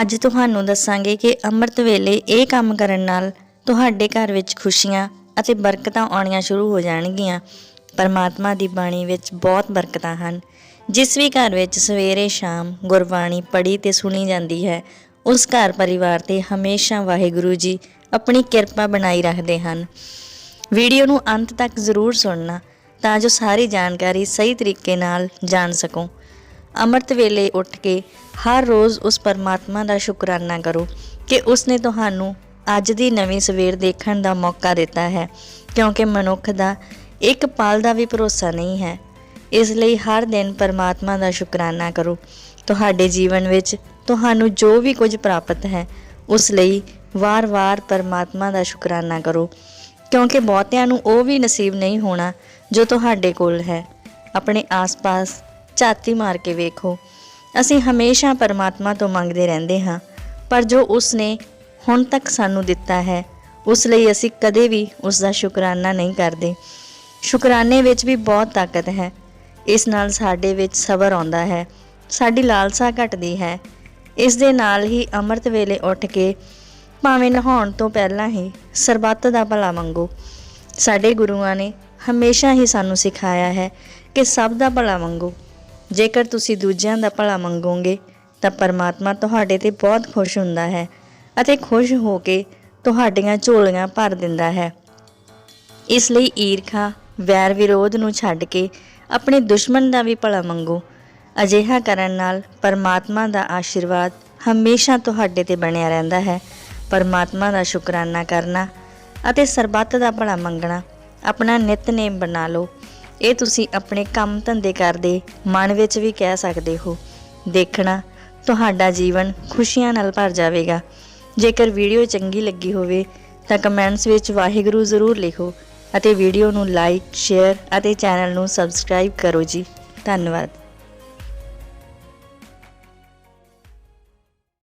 ਅੱਜ ਤੁਹਾਨੂੰ ਦੱਸਾਂਗੇ ਕਿ ਅੰਮ੍ਰਿਤ ਵੇਲੇ ਇਹ ਕੰਮ ਕਰਨ ਨਾਲ ਤੁਹਾਡੇ ਘਰ ਵਿੱਚ ਖੁਸ਼ੀਆਂ ਅਤੇ ਬਰਕਤਾਂ ਆਉਣੀਆਂ ਸ਼ੁਰੂ ਹੋ ਜਾਣਗੀਆਂ। ਪਰਮਾਤਮਾ ਦੀ ਬਾਣੀ ਵਿੱਚ ਬਹੁਤ ਬਰਕਤਾਂ ਹਨ। ਜਿਸ ਵੀ ਘਰ ਵਿੱਚ ਸਵੇਰੇ ਸ਼ਾਮ ਗੁਰਬਾਣੀ ਪੜ੍ਹੀ ਤੇ ਸੁਣੀ ਜਾਂਦੀ ਹੈ, ਉਸ ਘਰ ਪਰਿਵਾਰ ਤੇ ਹਮੇਸ਼ਾ ਵਾਹਿਗੁਰੂ ਜੀ ਆਪਣੀ ਕਿਰਪਾ ਬਣਾਈ ਰੱਖਦੇ ਹਨ। ਵੀਡੀਓ ਨੂੰ ਅੰਤ ਤੱਕ ਜ਼ਰੂਰ ਸੁਣਨਾ ਤਾਂ ਜੋ ਸਾਰੀ ਜਾਣਕਾਰੀ ਸਹੀ ਤਰੀਕੇ ਨਾਲ ਜਾਣ ਸਕੋ। ਅੰਮ੍ਰਿਤ ਵੇਲੇ ਉੱਠ ਕੇ ਹਰ ਰੋਜ਼ ਉਸ ਪਰਮਾਤਮਾ ਦਾ ਸ਼ੁਕਰਾਨਾ ਕਰੋ ਕਿ ਉਸਨੇ ਤੁਹਾਨੂੰ ਅੱਜ ਦੀ ਨਵੀਂ ਸਵੇਰ ਦੇਖਣ ਦਾ ਮੌਕਾ ਦਿੱਤਾ ਹੈ, ਕਿਉਂਕਿ ਮਨੁੱਖ ਦਾ ਇੱਕ ਪਲ ਦਾ ਵੀ ਭਰੋਸਾ ਨਹੀਂ ਹੈ। ਇਸ ਲਈ ਹਰ ਦਿਨ ਪਰਮਾਤਮਾ ਦਾ ਸ਼ੁਕਰਾਨਾ ਕਰੋ। ਤੁਹਾਡੇ ਜੀਵਨ ਵਿੱਚ ਤੁਹਾਨੂੰ ਜੋ ਵੀ ਕੁਝ ਪ੍ਰਾਪਤ ਹੈ, ਉਸ ਲਈ ਵਾਰ-ਵਾਰ ਪਰਮਾਤਮਾ ਦਾ ਸ਼ੁਕਰਾਨਾ ਕਰੋ, ਕਿਉਂਕਿ ਬਹੁਤਿਆਂ ਨੂੰ ਉਹ ਵੀ ਨਸੀਬ ਨਹੀਂ ਹੋਣਾ ਜੋ ਤੁਹਾਡੇ ਕੋਲ ਹੈ। ਆਪਣੇ ਆਸ-ਪਾਸ ਝਾਤੀ ਮਾਰ ਕੇ ਵੇਖੋ। ਅਸੀਂ ਹਮੇਸ਼ਾ ਪਰਮਾਤਮਾ ਤੋਂ ਮੰਗਦੇ ਰਹਿੰਦੇ ਹਾਂ। ਪਰ ਜੋ ਉਸ ਨੇ ਹੁਣ ਤੱਕ ਸਾਨੂੰ ਦਿੱਤਾ ਹੈ, ਉਸ ਲਈ ਅਸੀਂ ਕਦੇ ਵੀ ਉਸ ਦਾ ਸ਼ੁਕਰਾਨਾ ਨਹੀਂ ਕਰਦੇ। ਸ਼ੁਕਰਾਨੇ ਵਿੱਚ ਵੀ ਬਹੁਤ ਤਾਕਤ ਹੈ। ਇਸ ਨਾਲ ਸਾਡੇ ਵਿੱਚ ਸਬਰ ਆਉਂਦਾ ਹੈ। ਸਾਡੀ ਲਾਲਸਾ ਘਟਦੀ ਹੈ। ਇਸ ਦੇ ਨਾਲ ਹੀ ਅੰਮ੍ਰਿਤ ਵੇਲੇ ਉੱਠ ਕੇ ਭਾਵੇਂ ਨਹਾਉਣ ਤੋਂ ਪਹਿਲਾਂ ਹੀ ਸਰਬੱਤ ਦਾ ਭਲਾ ਮੰਗੋ। ਸਾਡੇ ਗੁਰੂਆਂ ਨੇ ਹਮੇਸ਼ਾ ਹੀ ਸਾਨੂੰ ਸਿਖਾਇਆ ਹੈ ਕਿ ਸਭ ਦਾ ਭਲਾ ਮੰਗੋ। ਜੇਕਰ ਤੁਸੀਂ ਦੂਜਿਆਂ ਦਾ ਭਲਾ ਮੰਗੋਗੇ, ਤਾਂ ਪਰਮਾਤਮਾ ਤੁਹਾਡੇ ਤੇ ਬਹੁਤ ਖੁਸ਼ ਹੁੰਦਾ ਹੈ ਅਤੇ ਖੁਸ਼ ਹੋ ਕੇ ਤੁਹਾਡੀਆਂ ਝੋਲੀਆਂ ਭਰ ਦਿੰਦਾ ਹੈ। ਇਸ ਲਈ ਈਰਖਾ, ਵੈਰ ਵਿਰੋਧ ਨੂੰ ਛੱਡ ਕੇ ਆਪਣੇ ਦੁਸ਼ਮਣ ਦਾ ਵੀ ਭਲਾ ਮੰਗੋ। ਅਜਿਹਾ ਕਰਨ ਨਾਲ ਪਰਮਾਤਮਾ ਦਾ ਆਸ਼ੀਰਵਾਦ ਹਮੇਸ਼ਾ ਤੁਹਾਡੇ ਤੇ ਬਣਿਆ ਰਹਿੰਦਾ ਹੈ। ਪਰਮਾਤਮਾ ਦਾ ਸ਼ੁਕਰਾਨਾ ਕਰਨਾ ਅਤੇ ਸਰਬੱਤ ਦਾ ਭਲਾ ਮੰਗਣਾ ਆਪਣਾ ਨਿਤਨੇਮ ਬਣਾ ਲਓ। ਇਹ ਤੁਸੀਂ ਆਪਣੇ ਕੰਮ ਧੰਦੇ ਕਰਦੇ ਮਨ ਵਿੱਚ ਵੀ ਕਹਿ ਸਕਦੇ ਹੋ। ਦੇਖਣਾ, ਤੁਹਾਡਾ ਜੀਵਨ ਖੁਸ਼ੀਆਂ ਨਾਲ ਭਰ ਜਾਵੇਗਾ। ਜੇਕਰ ਵੀਡੀਓ ਚੰਗੀ ਲੱਗੀ ਹੋਵੇ, ਤਾਂ ਕਮੈਂਟਸ ਵਿੱਚ ਵਾਹਿਗੁਰੂ ਜ਼ਰੂਰ ਲਿਖੋ ਅਤੇ ਵੀਡੀਓ ਨੂੰ ਲਾਈਕ ਸ਼ੇਅਰ ਅਤੇ ਚੈਨਲ ਨੂੰ ਸਬਸਕ੍ਰਾਈਬ ਕਰੋ ਜੀ। ਧੰਨਵਾਦ।